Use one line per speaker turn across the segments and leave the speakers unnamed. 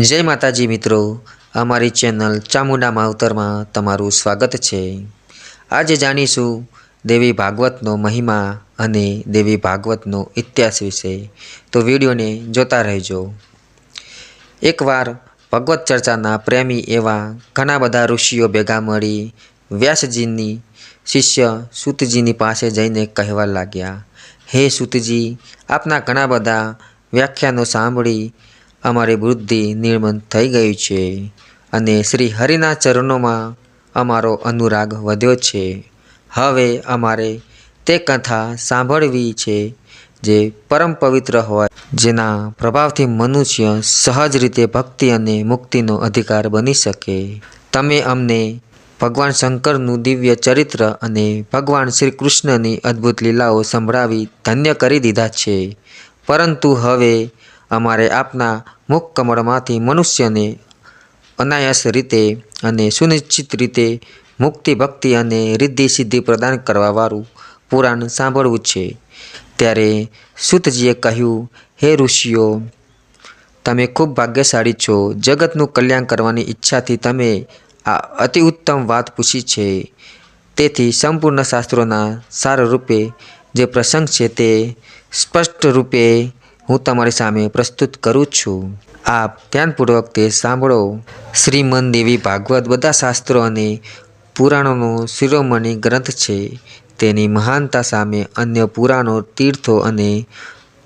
જય માતાજી મિત્રો, અમારી ચેનલ ચામુંડા માવતરમાં તમારું સ્વાગત છે. આજે જાણીશું દેવી ભાગવતનો મહિમા અને દેવી ભાગવતનો ઇતિહાસ વિશે. તો વિડીયોને જોતા રહેજો. એકવાર ભગવત ચર્ચાના પ્રેમી એવા ઘણા બધા ઋષિઓ ભેગા મળી વ્યાસજીની શિષ્ય સુતજીની પાસે જઈને કહેવા લાગ્યા, હે સુતજી, આપના ઘણા બધા વ્યાખ્યાનો સાંભળી અમારી વૃદ્ધિ નિર્મળ થઈ ગઈ છે અને શ્રી હરિના ચરણોમાં અમારો અનુરાગ વધ્યો છે. હવે અમારે તે કથા સાંભળવી છે જે પરમ પવિત્ર હોય, જેના પ્રભાવથી મનુષ્ય સહજ રીતે ભક્તિ અને મુક્તિનો અધિકાર બની શકે. તમે અમને ભગવાન શંકરનું દિવ્ય ચરિત્ર અને ભગવાન શ્રી કૃષ્ણની અદ્ભુત લીલાઓ સંભળાવી ધન્ય કરી દીધા છે. પરંતુ હવે અમારે આપના મુખ કમળમાંથી મનુષ્યને અનાયાસ રીતે અને સુનિશ્ચિત રીતે મુક્તિ, ભક્તિ અને રિદ્ધિ સિદ્ધિ પ્રદાન કરવાવાળું પુરાણ સાંભળવું છે. ત્યારે સુતજીએ કહ્યું, હે ઋષિઓ, તમે ખૂબ ભાગ્યશાળી છો. જગતનું કલ્યાણ કરવાની ઈચ્છાથી તમે આ અતિ ઉત્તમ વાત પૂછી છે. તેથી સંપૂર્ણ શાસ્ત્રોના સાર રૂપે જે પ્રસંગ છે તે સ્પષ્ટ રૂપે હું તમારી સામે પ્રસ્તુત કરું છું. આપ ધ્યાનપૂર્વક તે સાંભળો. શ્રીમન દેવી ભાગવત બધા શાસ્ત્રો અને પુરાણોનો શિરોમણી ગ્રંથ છે. તેની મહાનતા સામે અન્ય પુરાણો, તીર્થો અને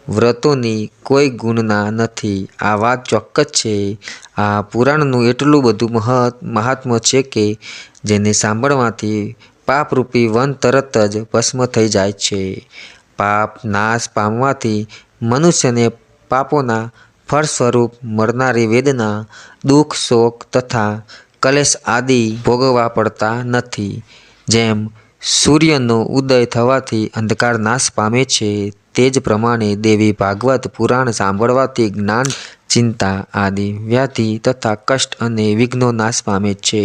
વ્રતોની કોઈ ગુણના નથી. આ વાત ચોક્કસ છે. આ પુરાણનું એટલું બધું મહત મહાત્મ્ય છે કે જેને સાંભળવાથી પાપરૂપી વન તરત જ ભસ્મ થઈ જાય છે. પાપ નાશ પામવાથી મનુષ્યને પાપોના ફળ સ્વરૂપ મળનારી વેદના, દુઃખ, શોક તથા કલેશ આદિ ભોગવવા પડતા નથી. જેમ સૂર્યનો ઉદય થવાથી અંધકાર નાશ પામે છે, તે જ પ્રમાણે દેવી ભાગવત પુરાણ સાંભળવાથી જ્ઞાન, ચિંતા આદિ વ્યાધિ તથા કષ્ટ અને વિઘ્નો નાશ પામે છે.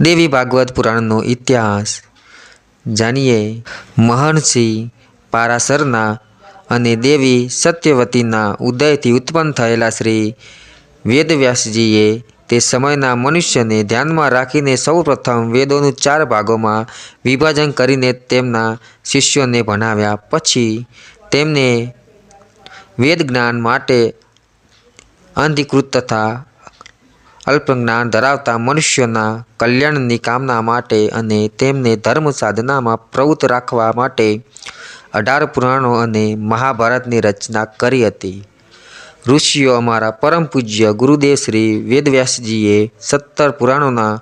દેવી ભાગવત પુરાણનો ઇતિહાસ જાણીએ. મહર્ષિ પારાશરના અને દેવી સત્યવતીના ઉદયથી ઉત્પન્ન થયેલા શ્રી વેદવ્યાસજીએ તે સમયના મનુષ્યને ધ્યાનમાં રાખીને સૌપ્રથમ વેદોનું ચાર ભાગોમાં વિભાજન કરીને તેમના શિષ્યોને ભણાવ્યા. પછી તેમને વેદ જ્ઞાન માટે અંધીકૃત તથા અલ્પજ્ઞાન ધરાવતા મનુષ્યોના કલ્યાણની કામના માટે અને તેમને ધર્મ સાધનામાં પ્રવૃત્ત રાખવા માટે અઢાર પુરાણો અને મહાભારતની રચના કરી હતી. ઋષિઓ અમારા પરમ પૂજ્ય ગુરુદેવ શ્રી વેદવ્યાસજીએ સત્તર પુરાણોના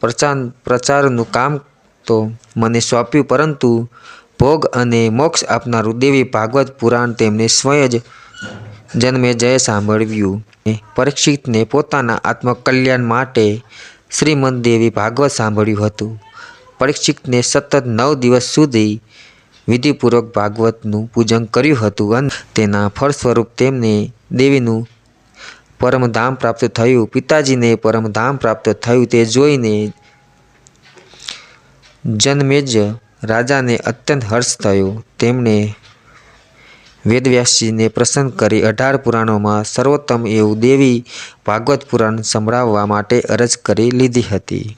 પ્રચાર પ્રચારનું કામ તો મને સોંપ્યું, પરંતુ ભોગ અને મોક્ષ આપનારું દેવી ભાગવત પુરાણ તેમને સ્વયં જ જન્મે જય સાંભળ્યું. પરીક્ષિતને પોતાના આત્મકલ્યાણ માટે શ્રીમદ દેવી ભાગવત સાંભળ્યું હતું. પરીક્ષિતને સતત નવ દિવસ સુધી વિધિપૂર્વક ભાગવતનું પૂજન કર્યું હતું અને તેના ફળ સ્વરૂપ તેમને દેવીનું પરમધામ પ્રાપ્ત થયું. પિતાજીને પરમધામ પ્રાપ્ત થયું. તે જોઈને જન્મેજ રાજાને અત્યંત હર્ષ થયો. તેમણે વેદવ્યાસજીને પ્રસન્ન કરી અઢાર પુરાણોમાં સર્વોત્તમ એવું દેવી ભાગવત પુરાણ સંભળાવવા માટે અરજ કરી લીધી હતી.